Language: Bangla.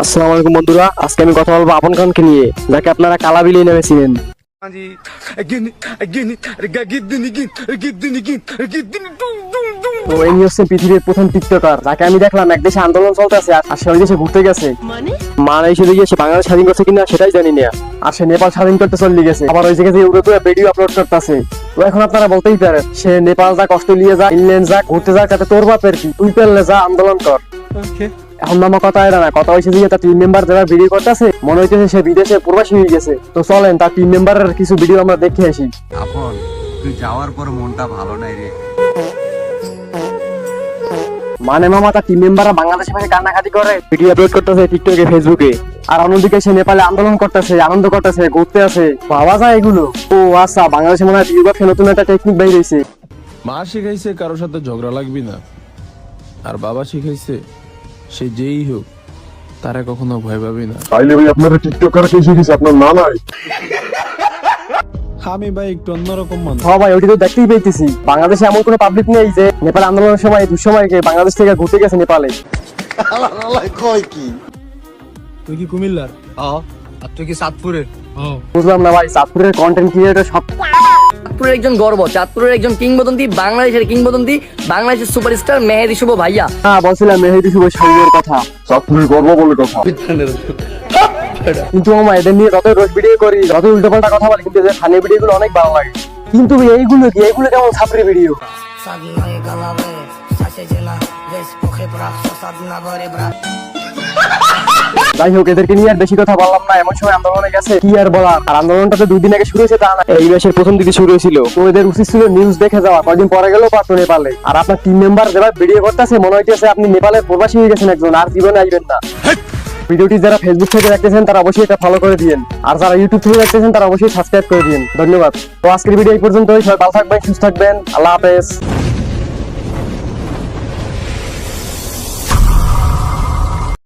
আসসালামু আলাইকুম বন্ধুরা আজকে আমি কথা বলব আপন খানকে নিয়ে যাকে আপনারা কালা বিলিয়ে নেমেছিলেন Andy, again, again, again, again, again, again, again, dum, dum, dum. তো ইনি হচ্ছেন পৃথিবীর প্রথম টিকটকার যাকে আমি দেখলাম এক দেশে আন্দোলন চলতেছে আর সে ওই দেশে ঘুরতে গেছে। মানে? হিসেবে গিয়ে সে বাংলাদেশ স্বাধীন করছে কিনা সেটাই জানি না। আর সে নেপাল স্বাধীন করতে চলে গেছে। আবার ওই জায়গায় উড়ে উড়ে ভিডিও আপলোড করতেছে। তো এখন আপনারা বলতেই পারেন সে নেপাল যাক অস্ট্রেলিয়া যাক ইংল্যান্ড যাক ঘুরতে যাক তাতে তোর বাপের কি? তুই পেলে যা আন্দোলন কর। এখন আমার কথা এটা না কথা হয়েছে যে তার টিম মেম্বার যারা ভিডিও করতেছে মনে হইতেছে সে বিদেশে প্রবাসী হয়ে গেছে। তো চলেন তার টিম মেম্বারের কিছু ভিডিও আমরা দেখে আসি। আপন তুই যাওয়ার পর মনটা ভালো নাই রে। মানে মামা তার টিম মেম্বাররা বাংলাদেশে ভাষায় কান্নাকাটি করে। ভিডিও আপলোড করতেছে টিকটকে ফেসবুকে আর অন্যদিকে সে নেপালে আন্দোলন করতেছে আনন্দ করতেছে ঘুরতে আছে পাওয়া যায় এগুলো। ও আচ্ছা বাংলাদেশে মনে হয় বিয়োগাকে নতুন একটা টেকনিক বের হয়েছে মা শিখাইছে কারোর সাথে ঝগড়া লাগবি না। আর বাবা শিখাইছে সে যেই হোক তারা কখনো ভয় পাবি না। তাইলে ভাই আপনারা টিকটকার কে শিখেছে আপনার না নাই? আমি ভাই একটু অন্যরকম মানুষ। সবাই ওটি তো দেখতেই পেয়েছি। বাংলাদেশে এমন কোনো পাবলিক নেই যে নেপাল আন্দোলনের সময় দুঃসময় বাংলাদেশ থেকে ঘুরতে গেছে নেপালে। তুই কি কুমিল্লার? আর তুই কি সাতপুরের? বুঝলাম না ভাই চাঁদপুরের কন্টেন্ট ক্রিয়েটর সব চাঁদপুরের একজন গর্ব চাঁদপুরের একজন কিংবদন্তি বাংলাদেশের কিংবদন্তি বাংলাদেশের সুপারস্টার মেহেদি শুভ ভাইয়া। হ্যাঁ বলছিলাম মেহেদি শুভ শরীরের কথা। চাঁদপুরের গর্ব বলে কথা। কিন্তু মামা এদের নিয়ে যত রোজ ভিডিও করি যত উল্টো পাল্টা কথা বলি কিন্তু এদের ফানি ভিডিও গুলো অনেক ভালো লাগে। কিন্তু এইগুলো কি? এইগুলো কেমন ছাপড়ি video prach, zasadna bory brak. যাই হোক এদেরকে নিয়ে আর বেশি কথা বললাম না। এমন সময় আন্দোলনে গেছে। কি আর বলার? আর আন্দোলনটা তো দুই দিন আগে শুরু হয়েছে তা না। এই মাসের প্রথম দিকে শুরু হয়েছিল। তো এদের উচিত ছিল নিউজ দেখে যাওয়া। কয়দিন পরে গেলেও পারতো নেপালে। আর আপনার টিম মেম্বার যেভাবে ভিডিও করতেছে মনে হইতেছে আপনি নেপালের প্রবাসী হয়ে গেছেন একজন আর জীবনে আসবেন না। ভিডিওটি যারা ফেসবুক থেকে দেখতেছেন তারা অবশ্যই এটা ফলো করে দিন আর যারা ইউটিউব থেকে দেখতেছেন তারা অবশ্যই সাবস্ক্রাইব করে দিন ধন্যবাদ। তো আজকের ভিডিও এই পর্যন্তই। সবাই ভালো থাকবেন সুস্থ থাকবেন। আল্লাহ হাফেজ।